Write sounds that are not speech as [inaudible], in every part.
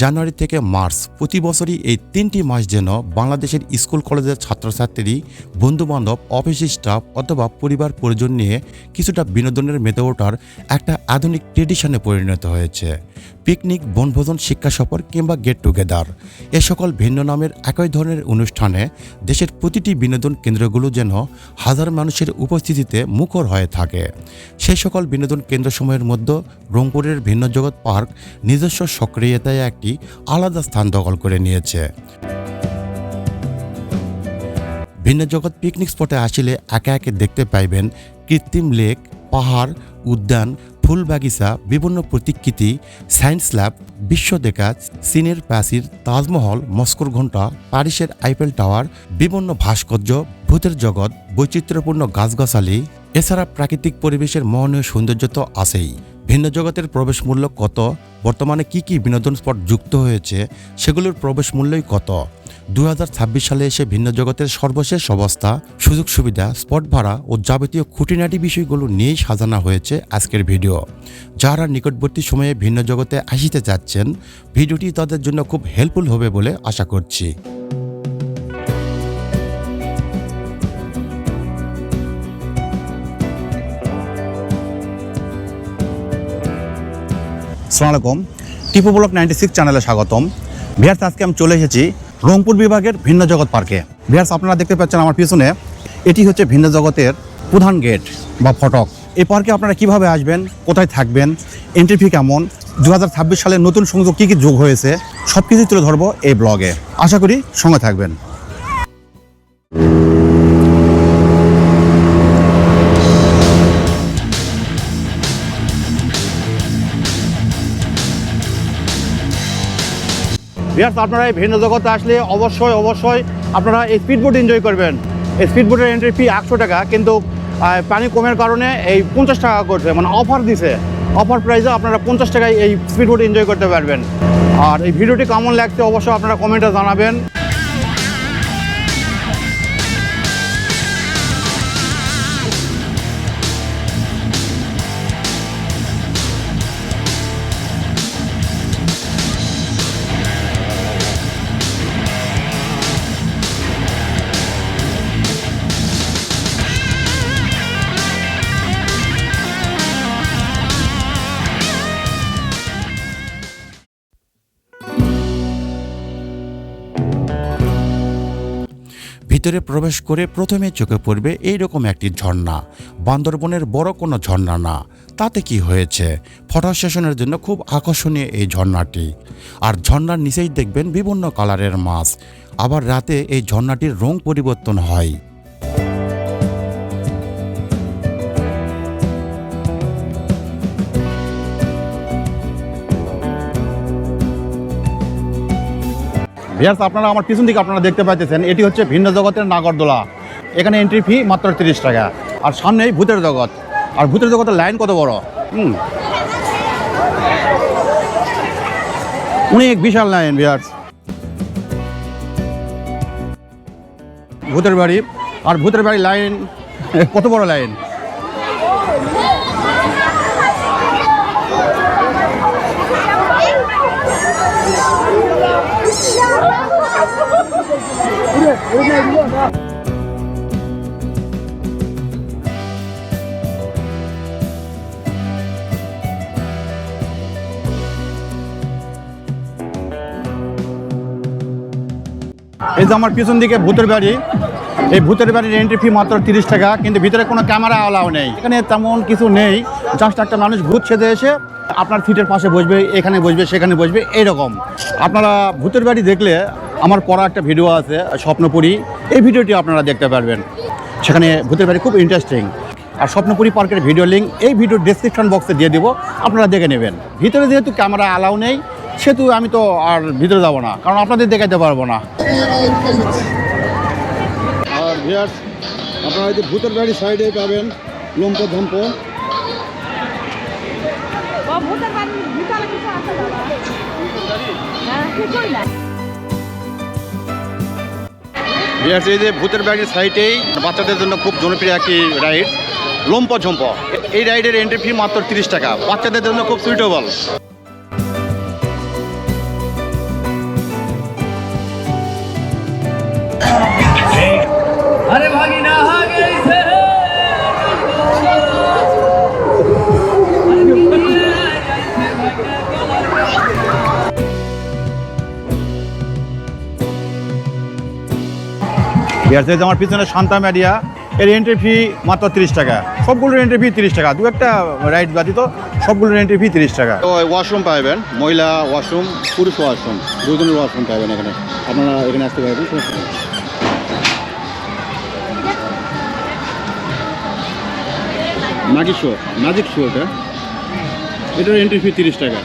জানুয়ারি থেকে মার্চ প্রতি বছরই এই তিনটি মাস যেন বাংলাদেশের স্কুল, কলেজের ছাত্রছাত্রী, বন্ধুবান্ধব অফিস স্টাফ অথবা পরিবার পরিজন নিয়ে কিছুটা বিনোদনের মেতে ওঠার একটা আধুনিক ট্রেডিশনে পরিণত হয়েছে। পিকনিক, বনভোজন, শিক্ষা সফর কিংবা গেট টুগেদার এ সকল ভিন্ন নামের একই ধরনের অনুষ্ঠানে দেশের প্রতিটি বিনোদন কেন্দ্রগুলো যেন হাজার মানুষের উপস্থিতিতে মুখর হয়ে থাকে। সেই সকল বিনোদন কেন্দ্রসমূহের মধ্যে রংপুরের ভিন্ন জগৎ পার্ক নিজস্ব সক্রিয়তায় একটি আলাদা স্থান দখল করে নিয়েছে। ভিন্ন জগৎ পিকনিক স্পটে আসলে একে একে দেখতে পাইবেন কৃত্রিম লেক, পাহাড়, উদ্যান ফুল বাগিচা বিভিন্ন প্রতিকৃতি, সায়েন্স ল্যাব বিশ্ব দেখা চীনের প্রাচীর, তাজমহল, মস্কোর ঘণ্টা, প্যারিসের আইফেল টাওয়ার, বিভিন্ন ভাস্কর্য, ভূতের জগৎ, বৈচিত্র্যপূর্ণ গাছগাছালি, এছাড়া প্রাকৃতিক পরিবেশের মহনীয় সৌন্দর্য তো আছেই। ভিন্ন জগতের প্রবেশ মূল্য কত? বর্তমানে কি কি বিনোদন স্পট যুক্ত হয়েছে? সেগুলোর প্রবেশ মূল্যই কত? দু হাজার ছাব্বিশ সালে এসে ভিন্ন জগতের সর্বশেষ অবস্থা, সুযোগ সুবিধা, স্পট ভাড়া ও যাবতীয় খুঁটিনাটি বিষয়গুলো নিয়েই সাজানো হয়েছে আজকের ভিডিও। যারা নিকটবর্তী সময়ে ভিন্ন জগতে আসিতে যাচ্ছেন ভিডিওটি তাদের জন্য খুব হেল্পফুল হবে বলে আশা করছি। সালাম আলাইকুম টিপু ব্লক নাইনটি সিক্স চ্যানেলে স্বাগতম। ভিয়ার্স, আজকে আমি চলে এসেছি রংপুর বিভাগের ভিন্ন জগৎ পার্কে। ভিয়ার্স, আপনারা দেখতে পাচ্ছেন আমার পিছনে, এটি হচ্ছে ভিন্ন জগতের প্রধান গেট বা ফটক। এই পার্কে আপনারা কীভাবে আসবেন, কোথায় থাকবেন এন্ট্রি ফি কেমন দু হাজার ছাব্বিশ সালে নতুন সংযোগ কী কী যোগ হয়েছে সব কিছুই তুলে ধরবো এই ব্লগে। আশা করি সঙ্গে থাকবেন। ভিয়ার্স আপনারা এই ভিন্ন জগতে আসলে অবশ্যই অবশ্যই আপনারা এই স্পিডবোট এনজয় করবেন। এই স্পিডবোটের এন্ট্রি ফি একশো টাকা, কিন্তু পানি কমের কারণে এই পঞ্চাশ টাকা করছে মানে অফার দিছে। অফার প্রাইসে আপনারা পঞ্চাশ টাকায় এই স্পিডবোট এনজয় করতে পারবেন। আর এই ভিডিওটি কেমন লাগছে অবশ্যই আপনারা কমেন্টে জানাবেন। ভিতরে প্রবেশ করে প্রথমে চোখে পড়বে এইরকম একটি ঝর্ণা। বান্দরবনের বড় কোনো ঝর্ণা না। তাতে কি হয়েছে? ফটো সেশনের জন্য খুব আকর্ষণীয় এই ঝর্ণাটি। আর ঝর্ণার নিচেই দেখবেন বিভিন্ন কালারের মাছ। আবার রাতে এই ঝর্ণাটির রং পরিবর্তন হয়। ভিয়ার্স আপনারা আমার পিছন দিকে আপনারা দেখতে পাইতেছেন, এটি হচ্ছে ভিন্ন জগতের নাগরদোলা। এখানে এন্ট্রি ফি মাত্র তিরিশ টাকা। আর সামনেই ভূতের জগৎ। আর ভূতের জগতের লাইন কত বড়? হুম। অনেক বিশাল লাইন ভিয়ার্স ভূতের বাড়ি। আর ভূতের বাড়ি লাইন [laughs] কত বড় লাইন এই যে আমার পিছন দিকে ভূতের বাড়ি, এই ভূতের বাড়ির এন্ট্রি ফি মাত্র তিরিশ টাকা, কিন্তু ভিতরে কোনো ক্যামেরা অ্যালাও নেই। এখানে তেমন কিছু নেই জাস্ট একটা মানুষ ভূত সেজে এসে আপনার সিটের পাশে বসবে, এখানে বসবে, সেখানে বসবে, এইরকম। আপনারা ভূতের বাড়ি দেখলে আমার পড়া একটা ভিডিও আছে স্বপ্নপুরী। এই ভিডিওটি আপনারা দেখতে পারবেন। সেখানে ভূতের বাড়ি খুব ইন্টারেস্টিং আর স্বপ্নপুরী পার্কের ভিডিও লিঙ্ক এই ভিডিও ডেসক্রিপশন বক্সে দিয়ে দেবো আপনারা দেখে নেবেন। ভিতরে যেহেতু ক্যামেরা অ্যালাউ নেই সেহেতু আমি তো আর ভিতরে যাব না কারণ আপনাদের দেখাতে পারব না। আর ভিয়ার্স আপনারা যে ভূতের বাড়ি সাইডে পাবেন লম্প ধম্প। ভূতের বাড়ি ভিতরে কিছু আছে দাদা? হ্যাঁ কিছুই না এই যে ভূতের বাড়ির সাইটেই বাচ্চাদের জন্য খুব জনপ্রিয় একটি রাইড লম্পা ঝম্প। এই রাইডের এন্ট্রি ফি মাত্র তিরিশ টাকা। বাচ্চাদের জন্য খুব সুইটেবল ইয়ার যে আমার পিছনে শান্তা ম্যারিয়া এর এন্ট্রি ফি মাত্র তিরিশ টাকা। সবগুলোর এন্ট্রি ফি তিরিশ টাকা। দু একটা রাইড ব্যতীত সবগুলোর এন্ট্রি ফি তিরিশ টাকা। তো ওয়াশরুম পাবেন মহিলা ওয়াশরুম পুরুষ ওয়াশরুম দুজনের ওয়াশরুম পাবেন এখানে। আপনারা এখানে আসতে পারবেন। ম্যাজিক শো ম্যাজিক শো এটা। এটার এন্ট্রি ফি তিরিশ টাকা।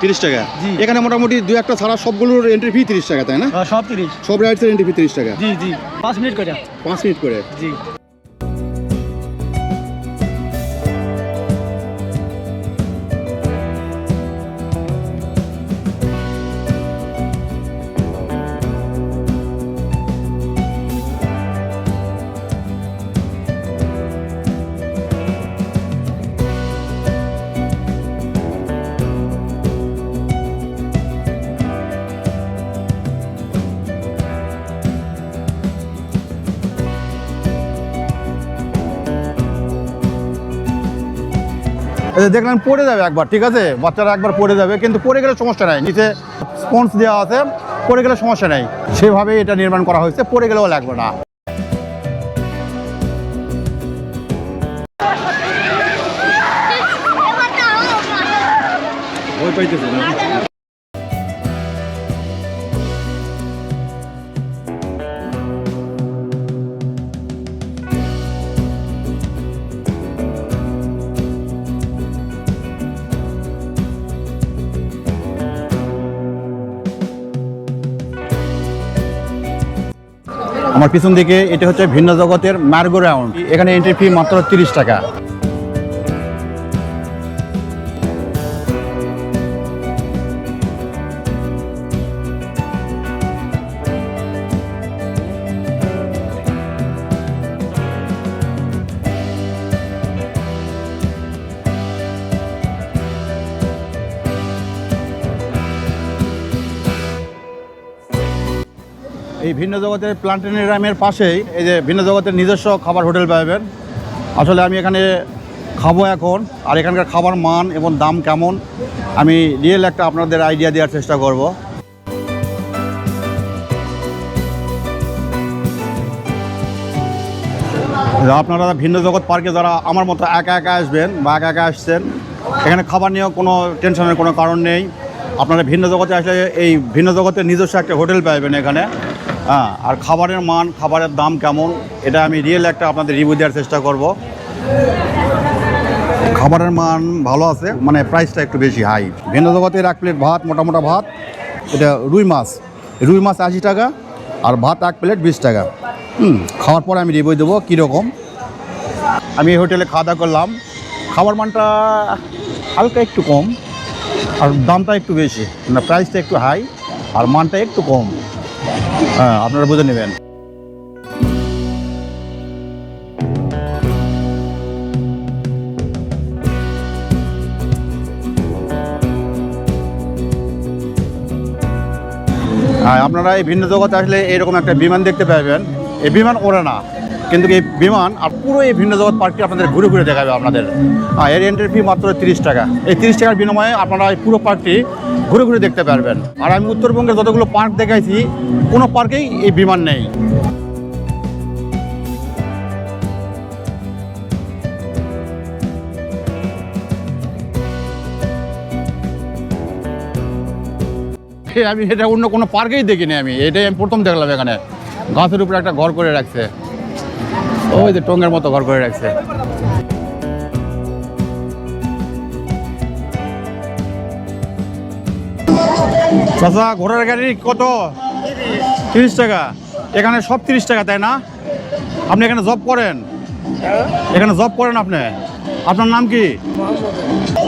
তিরিশ টাকা। এখানে মোটামুটি দু একটা ছাড়া সবগুলোর এন্ট্রি ফি তিরিশ টাকা তাই না? সব তিরিশ। সব রাইডসের এন্ট্রি ফি তিরিশ টাকা। জি জি। পাঁচ মিনিট করে। পাঁচ মিনিট করে। জি। দেখলেন পড়ে যাবে একবার ঠিক আছে? বাচ্চারা একবার পড়ে যাবে কিন্তু পড়ে গেলে সমস্যা নাই। নিচে স্পঞ্জ দেওয়া আছে পড়ে গেলে সমস্যা নাই। সেভাবে এটা নির্মাণ করা হয়েছে পড়ে গেলেও লাগবে না। ভয় পাইতেছে না। আমার পিছন দিকে এটা হচ্ছে ভিন্ন জগতের মার্গো রাউন্ড। এখানে এন্ট্রি ফি মাত্র তিরিশ টাকা। এই ভিন্ন জগতের প্লান্টেনিয়ামের পাশেই এই যে ভিন্ন জগতের নিজস্ব খাবার হোটেল পাবেন। আসলে আমি এখানে খাব এখন, আর এখানকার খাবার মান এবং দাম কেমন, আমি রিয়েল একটা আপনাদের আইডিয়া দেওয়ার চেষ্টা করব। আপনারা ভিন্ন জগৎ পার্কে যারা আমার মতো একা একা আসবেন বা একা একা আসছেন, এখানে খাবার নিয়েও কোনো টেনশনের কোনো কারণ নেই। আপনারা ভিন্ন জগতে আসলে এই ভিন্ন জগতের নিজস্ব একটা হোটেল পাবেন এখানে। হ্যাঁ আর খাবারের মান, খাবারের দাম কেমন, এটা আমি রিয়েল একটা আপনাদের রিভিউ দেওয়ার চেষ্টা করব। খাবারের মান ভালো আছে মানে প্রাইসটা একটু বেশি হাই ভিন্ন জগতের এক প্লেট ভাত মোটা মোটা ভাত, এটা রুই মাছ। রুই মাছ আশি টাকা, আর ভাত এক প্লেট বিশ টাকা। হুম, খাওয়ার পরে আমি রিভিউ দেবো কীরকম। আমি এই হোটেলে খাওয়া দাওয়া করলাম। খাবার মানটা হালকা একটু কম, আর দামটা একটু বেশি মানে প্রাইসটা একটু হাই আর মানটা একটু কম। হ্যাঁ আপনারা বুঝে নেবেন। হ্যাঁ আপনারা এই ভিন্ন জগতে আসলে এরকম একটা বিমান দেখতে পাবেন। এই বিমান ওড়ে না, কিন্তু এই বিমান আর পুরো এই ভিন্ন জগৎ পার্কটি আপনাদের ঘুরে ঘুরে দেখাবে আপনাদের। এর এন্ট্রি ফি মাত্র তিরিশ টাকা। এই তিরিশ টাকার বিনিময়ে আপনারা এই পুরো পার্কটি ঘুরে ঘুরে দেখতে পারবেন। আর আমি উত্তরবঙ্গের যতগুলো পার্ক দেখাইছি, কোনো পার্কেই এই বিমান নেই। আমি এটা অন্য কোনো পার্কেই দেখিনি আমি। এটাই আমি প্রথম দেখলাম এখানে। গাছের উপরে একটা ঘর করে রাখছে। ওই যে টঙ্গের মতো ঘর করে রাখছে। চাচা, ঘোড়ার গাড়ি কত? তিরিশ টাকা। এখানে সব তিরিশ টাকা, তাই না? আপনি এখানে জব করেন? এখানে জব করেন আপনি? আপনার নাম কি?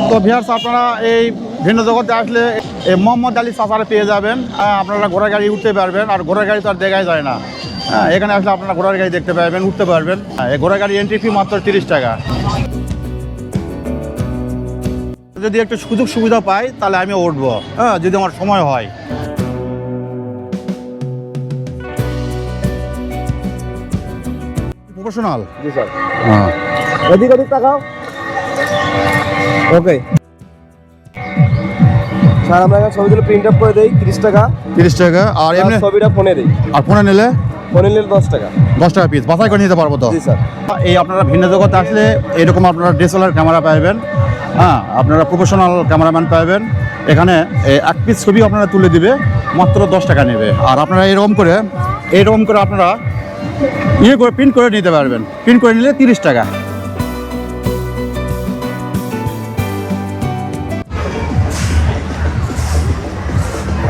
তো ভিয়ার্স আপনারা এই ভিন্ন জগতে আসলে এই মোহাম্মদ আলী সাফারে পেয়ে যাবেন। আপনারা ঘোড়ার গাড়ি উঠতে পারবেন, আর ঘোড়ার গাড়ি তো আর দেখাই যায় না। হ্যাঁ এখানে আসলে আপনারা ঘোড়ার গাড়ি দেখতে পারবেন, উঠতে পারবেন। হ্যাঁ এই ঘোড়ার গাড়ি এন্ট্রি ফি মাত্র তিরিশ টাকা। যদি একটু সুযোগ সুবিধা পাই তাহলে আমি উঠবো। হ্যাঁ যদি আমার সময় হয়। প্রফেশনাল জি স্যার। হ্যাঁ। এদিক ওদিক তাকাও। ওকে স্যার আমরা এখানে ছবি তুলে প্রিন্ট আপ করে দেই তিরিশ টাকা। তিরিশ টাকা আর এমনি ছবিটা ফোনে দেই। আর ফোনে নিলে? ফোনে নিলে দশ টাকা। দশ টাকা পিস বাছাই করে নিতে পারব তো? জি স্যার। এই আপনারা ভিন্ন জগতে আসলে এরকম আপনারা ডিএসএলআর ক্যামেরা পাবেন হ্যাঁ আপনারা প্রফেশনাল ক্যামেরাম্যান পাবেন। এখানে এক পিস ছবি আপনারা তুলে দিবে, মাত্র দশ টাকা নেবে। আর আপনারা এরকম করে এরকম করে আপনারা ইয়ে করে প্রিন্ট করে নিতে পারবেন। প্রিন্ট করে নিলে তিরিশ টাকা।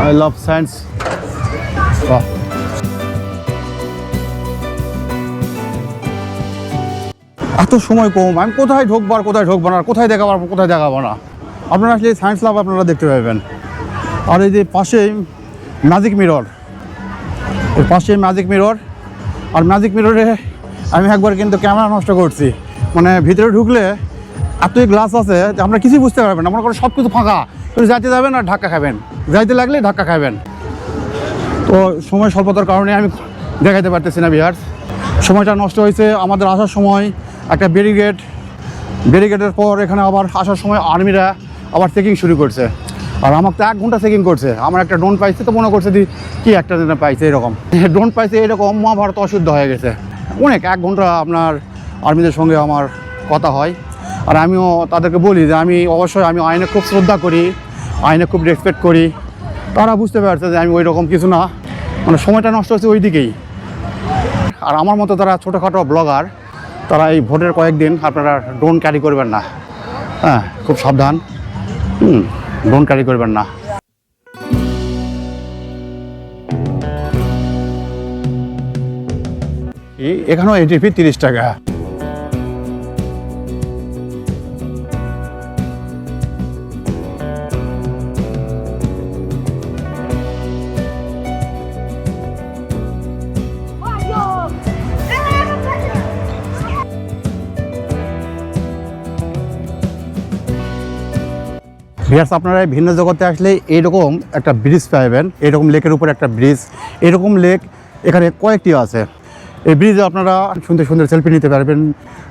আই লাভ সায়েন্স বাহ। এত সময় কম, আমি কোথায় ঢুকবো আর কোথায় ঢুকবো না কোথায় দেখাবো আর কোথায় দেখাবো না? আপনারা আসলে সায়েন্স ল্যাব আপনারা দেখতে পাবেন। আর এই যে পাশেই ম্যাজিক মিরর এর পাশে ম্যাজিক মিরর আর ম্যাজিক মিররে আমি একবার কিন্তু ক্যামেরা নষ্ট করছি। মানে ভিতরে ঢুকলে এতই গ্লাস আছে যে আমরা কিছুই বুঝতে পারবেন না। মনে করেন সব কিছু ফাঁকা। কিন্তু যাইতে যাবেন আর ধাক্কা খাবেন। যাইতে লাগলে ধাক্কা খাবেন। তো সময় স্বল্পতার কারণে আমি দেখাইতে পারতেছি না বিহার সময়টা নষ্ট হয়েছে। আমাদের আসার সময় একটা ব্যারিগেড। ব্যারিগেডের পর এখানে আবার আসার সময় আর্মিরা আবার চেকিং শুরু করছে। আর আমাকে তো এক ঘণ্টা চেকিং করছে। আমার একটা ড্রোন পাইছে তো মনে করছে দি, কি একটা দিনে পাইছে এরকম। [laughs] ড্রোন পাইছে এরকম, মহাভারত অশুদ্ধ হয়ে গেছে। অনেক, এক ঘণ্টা আপনার আর্মিদের সঙ্গে আমার কথা হয়। আর আমিও তাদেরকে বলি যে আমি অবশ্যই আমি আইনে খুব শ্রদ্ধা করি, আইনে খুব রেসপেক্ট করি। তারা বুঝতে পারছে যে আমি ওই রকম কিছু না। মানে সময়টা নষ্ট হচ্ছে ওই দিকেই আর আমার মতো তারা ছোটোখাটো ব্লগার তারা এই ভোটের কয়েকদিন আপনারা ড্রোন ক্যারি করবেন না। হ্যাঁ খুব সাবধান। ড্রোন ক্যারি করবেন না। এখানেও এটিপি তিরিশ টাকা। ভিয়ার্স আপনারা ভিন্ন জগতে আসলে এইরকম একটা ব্রিজ পাবেন এরকম লেকের উপর একটা ব্রিজ এরকম লেক এখানে কয়েকটি আছে। এই ব্রিজে আপনারা সুন্দর সুন্দর সেলফি নিতে পারবেন,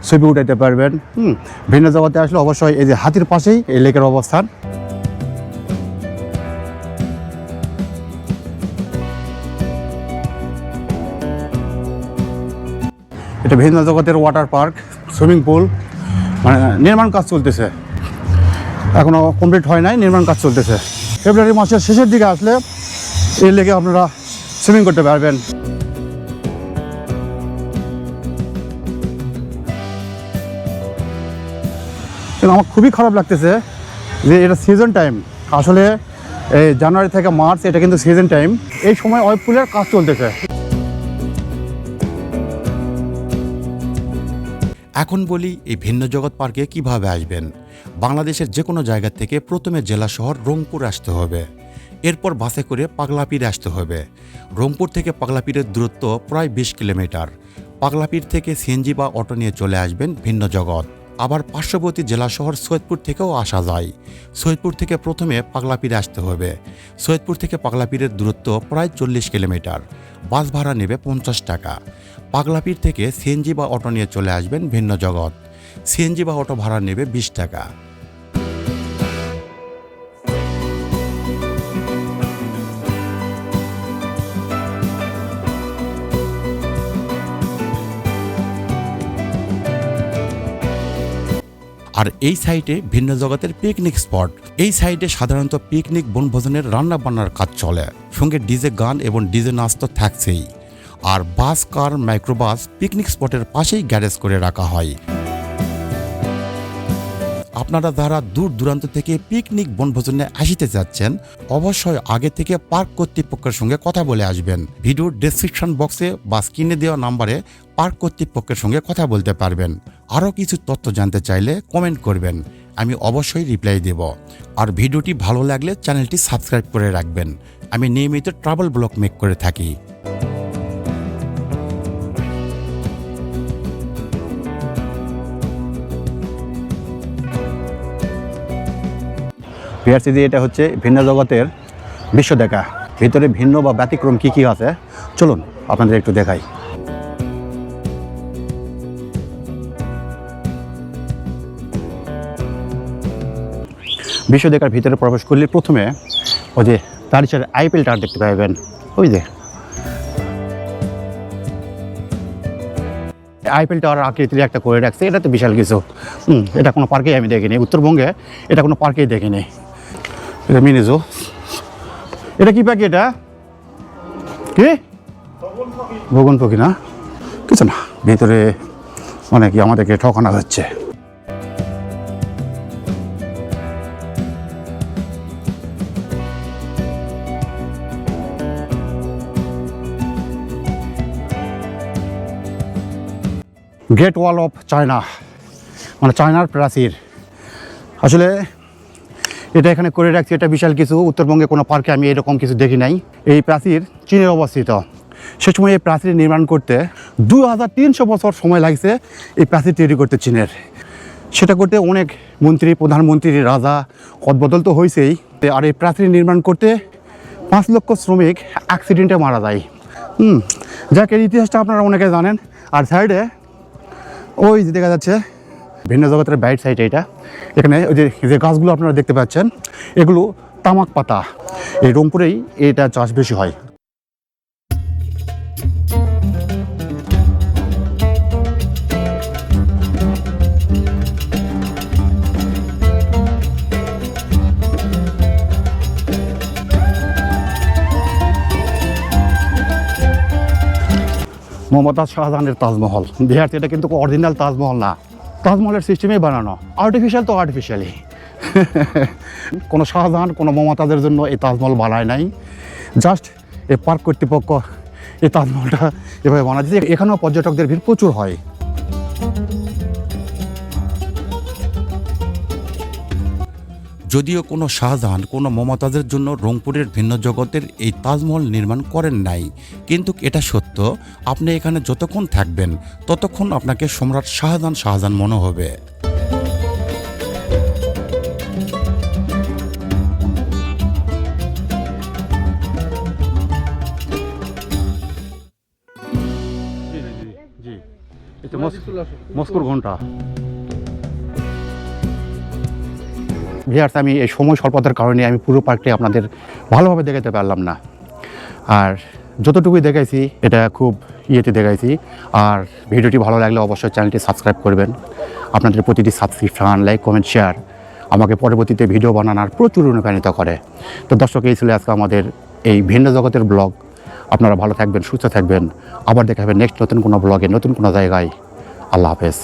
ছবি উঠাইতে পারবেন, হুম। ভিন্ন জগতে আসলে অবশ্যই এই যে হাতির পাশেই এই লেকের অবস্থান। এটা ভিন্ন জগতের ওয়াটার পার্ক সুইমিং পুল মানে নির্মাণ কাজ চলতেছে। এখনও কমপ্লিট হয় নাই, নির্মাণ কাজ চলতেছে। ফেব্রুয়ারি মাসের শেষের দিকে আসলে এই লেগে আপনারা সুইমিং করতে পারবেন। কিন্তু আমার খুবই খারাপ লাগতেছে যে এটা সিজন টাইম আসলে এই জানুয়ারি থেকে মার্চ, এটা কিন্তু সিজন টাইম এই সময় ওয়েব পুলের কাজ চলতেছে। এখন বলি এই ভিন্ন জগৎ পার্কে কীভাবে আসবেন? বাংলাদেশের যে কোনো জায়গা থেকে প্রথমে জেলা শহর রংপুর আসতে হবে। এরপর বাসে করে পাগলাপীর আসতে হবে। রংপুর থেকে পাগলাপীরের দূরত্ব প্রায় বিশ কিলোমিটার। পাগলাপীর থেকে সিএনজি বা অটো নিয়ে চলে আসবেন ভিন্ন জগৎ। আবার পার্শ্ববর্তী জেলা শহর সৈয়দপুর থেকেও আসা যায়। সৈয়দপুর থেকে প্রথমে পাগলাপীরে আসতে হবে। সৈয়দপুর থেকে পাগলাপীরের দূরত্ব প্রায় চল্লিশ কিলোমিটার। বাস ভাড়া নেবে পঞ্চাশ টাকা। পাগলাপীর থেকে সিএনজি বা অটো নিয়ে চলে আসবেন ভিন্ন জগৎ। সিএনজি বা অটো ভাড়া নেবে বিশ টাকা। আর এই সাইটে ভিন্ন জগতের পিকনিক স্পট এই সাইটে সাধারণত পিকনিক বনভোজনের রান্না বান্নার কাজ চলে। সঙ্গে ডিজে গান এবং ডিজে নাচ তো থাকছেই। আর বাস, কার মাইক্রোবাস পিকনিক স্পটের পাশেই গ্যারেজ করে রাখা হয়। আপনারা যারা দূর দূরান্ত থেকে পিকনিক বনভোজনে আসিতে যাচ্ছেন, অবশ্যই আগে থেকে পার্ক কর্তৃপক্ষের সঙ্গে কথা বলে আসবেন। ভিডিওর ডেসক্রিপশন বক্সে বা স্ক্রিনে দেওয়া নাম্বারে পার্ক কর্তৃপক্ষের সঙ্গে কথা বলতে পারবেন। আরও কিছু তথ্য জানতে চাইলে কমেন্ট করবেন। আমি অবশ্যই রিপ্লাই দেব। আর ভিডিওটি ভালো লাগলে চ্যানেলটি সাবস্ক্রাইব করে রাখবেন। আমি নিয়মিত ট্রাভেল ব্লগ মেক করে থাকি। পিআরসিজি এটা হচ্ছে ভিন্ন জগতের বিশ্ব দেখা। ভিতরে ভিন্ন বা ব্যতিক্রম কী কী আছে? চলুন আপনাদের একটু দেখাই। বিশ্ব দেখার ভিতরে প্রবেশ করলে প্রথমে ওই যে প্যারিসের আইপিএল টাওয়ার দেখতে পাবেন। ওই যে। আইপিএল টাওয়ার আকৃতির একটা করে রাখছে, এটা তো বিশাল কিছু। এটা কোনো পার্কেই আমি দেখিনি। উত্তরবঙ্গে এটা কোনো পার্কেই দেখিনি। এটা মিনিজো এটা কি পাখি এটা? কি? ভগন পাখি না? কিছু না। ভিতরে মানে কি আমাদেরকে ঠকানো হচ্ছে। গ্রেট ওয়াল অফ চায়না মানে চায়নার প্রাচীর। আসলে এটা এখানে করে রাখছি, এটা বিশাল কিছু। উত্তরবঙ্গে কোনো পার্কে আমি এরকম কিছু দেখি নাই। এই প্রাচীর চীনে অবস্থিত। সে সময় এই প্রাচীর নির্মাণ করতে দু হাজার তিনশো বছর সময় লাগছে এই প্রাচীর তৈরি করতে চীনের। সেটা করতে অনেক মন্ত্রী, প্রধানমন্ত্রী, রাজা অদবদল তো হয়েছেই আর এই প্রাচীর নির্মাণ করতে পাঁচ লক্ষ শ্রমিক অ্যাক্সিডেন্টে মারা যায়। হুম, যাক ইতিহাসটা আপনারা অনেকে জানেন। আর সাইডে ওই যে দেখা যাচ্ছে, ভিন্ন জগতের বাইট সাইড এটা এখানে ওই যে যে গাছগুলো আপনারা দেখতে পাচ্ছেন, এগুলো তামাক পাতা। এই রংপুরেই এটা চাষ বেশি হয়। মমতাজ শাহজাহানের তাজমহল। দেহার এটা কিন্তু অরিজিনাল তাজমহল না। তাজমহলের সিস্টেমেই বানানো। আর্টিফিশিয়াল তো আর্টিফিশিয়ালি [laughs] কোনো শাহজাহান, কোনো মমতাজের জন্য এই তাজমহল বানায় নাই। জাস্ট এই পার্ক কর্তৃপক্ষ এই তাজমহলটা এভাবে বানাচ্ছে এখানেও পর্যটকদের ভিড় প্রচুর হয়। যদিও কোনো শাহজাহান, কোনো মমতাজের জন্য রংপুরের ভিন্ন জগতের এই তাজমহল নির্মাণ করেন নাই। কিন্তু এটা সত্য, আপনি এখানে যতক্ষণ থাকবেন, ততক্ষণ আপনাকে সম্রাট শাহজাহান শাহজাহান মনে হবে। মস্কোর ঘণ্টা। ভিয়ার্স আমি এই সময় স্বল্পতার কারণে আমি পুরো পার্কটি আপনাদের ভালোভাবে দেখাতে পারলাম না। আর যতটুকুই দেখাইছি, এটা খুব ইয়েতে দেখাইছি। আর ভিডিওটি ভালো লাগলে অবশ্যই চ্যানেলটি সাবস্ক্রাইব করবেন। আপনাদের প্রতিটি সাবস্ক্রিপশন লাইক কমেন্ট শেয়ার আমাকে পরবর্তীতে ভিডিও বানানোর প্রচুর অনুপ্রাণিত করে। তো দর্শক, এই ছিল আজকে আমাদের এই ভিন্ন জগতের ব্লগ। আপনারা ভালো থাকবেন, সুস্থ থাকবেন। আবার দেখা হবে নেক্সট নতুন কোনো ব্লগে, নতুন কোনো জায়গায়। আল্লাহ হাফেজ।